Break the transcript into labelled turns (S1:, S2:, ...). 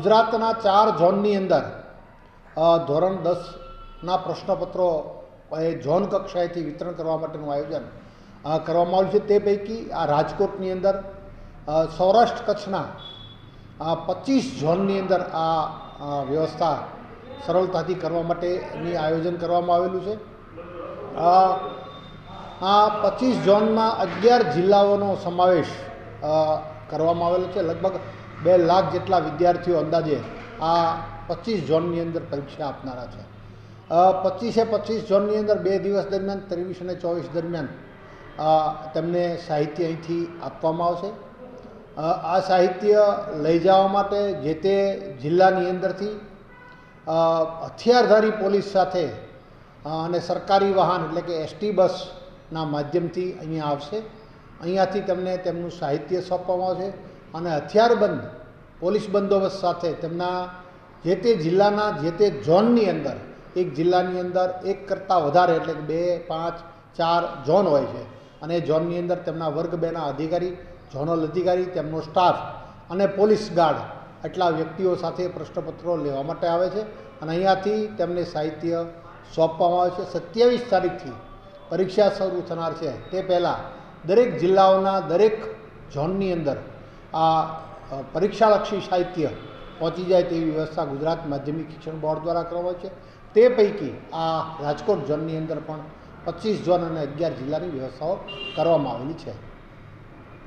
S1: ગુજરાતના ચાર ઝોનની અંદર ધોરણ દસના પ્રશ્નપત્રો, એ ઝોન કક્ષાએથી વિતરણ કરવા માટેનું આયોજન કરવામાં આવ્યું છે. તે પૈકી આ રાજકોટની અંદર સૌરાષ્ટ્ર કચ્છના પચીસ ઝોનની અંદર આ વ્યવસ્થા સરળતાથી કરવા માટેની આયોજન કરવામાં આવેલું છે. આ પચીસ ઝોનમાં અગિયાર જિલ્લાઓનો સમાવેશ કરવામાં આવેલો છે. લગભગ બે લાખ જેટલા વિદ્યાર્થીઓ અંદાજે આ પચીસ ઝોનની અંદર પરીક્ષા આપનારા છે. પચીસે પચીસ ઝોનની અંદર બે દિવસ દરમિયાન, ત્રેવીસ અને ચોવીસ દરમિયાન તેમને સાહિત્ય અહીંથી આપવામાં આવશે. આ સાહિત્ય લઈ જવા માટે જે તે જિલ્લાની અંદરથી હથિયારધારી પોલીસ સાથે અને સરકારી વાહન એટલે કે એસટી બસના માધ્યમથી અહીંયા આવશે. અહીંયાથી તમને તેમનું સાહિત્ય સોંપવામાં આવશે. અને હથિયારબંધ પોલીસ બંદોબસ્ત સાથે તેમના જે તે જિલ્લાના જે તે ઝોનની અંદર, એક જિલ્લાની અંદર એક કરતાં વધારે એટલે કે બે, પાંચ, ચાર ઝોન હોય છે. અને એ ઝોનની અંદર તેમના વર્ગ બેના અધિકારી, ઝોનલ અધિકારી, તેમનો સ્ટાફ અને પોલીસ ગાર્ડ એટલા વ્યક્તિઓ સાથે પ્રશ્નપત્રો લેવા માટે આવે છે. અને અહીંયાથી તેમને સાહિત્ય સોંપવામાં આવે છે. સત્યાવીસ તારીખથી પરીક્ષા શરૂ થનાર છે. તે પહેલાં દરેક જિલ્લાઓના દરેક ઝોનની અંદર આ પરીક્ષાલક્ષી સાહિત્ય પહોંચી જાય તેવી વ્યવસ્થા ગુજરાત માધ્યમિક શિક્ષણ બોર્ડ દ્વારા કરવામાં છે. તે પૈકી આ રાજકોટ ઝોનની અંદર પણ પચીસ ઝોન અને અગિયાર જિલ્લાની વ્યવસ્થાઓ કરવામાં આવેલી છે.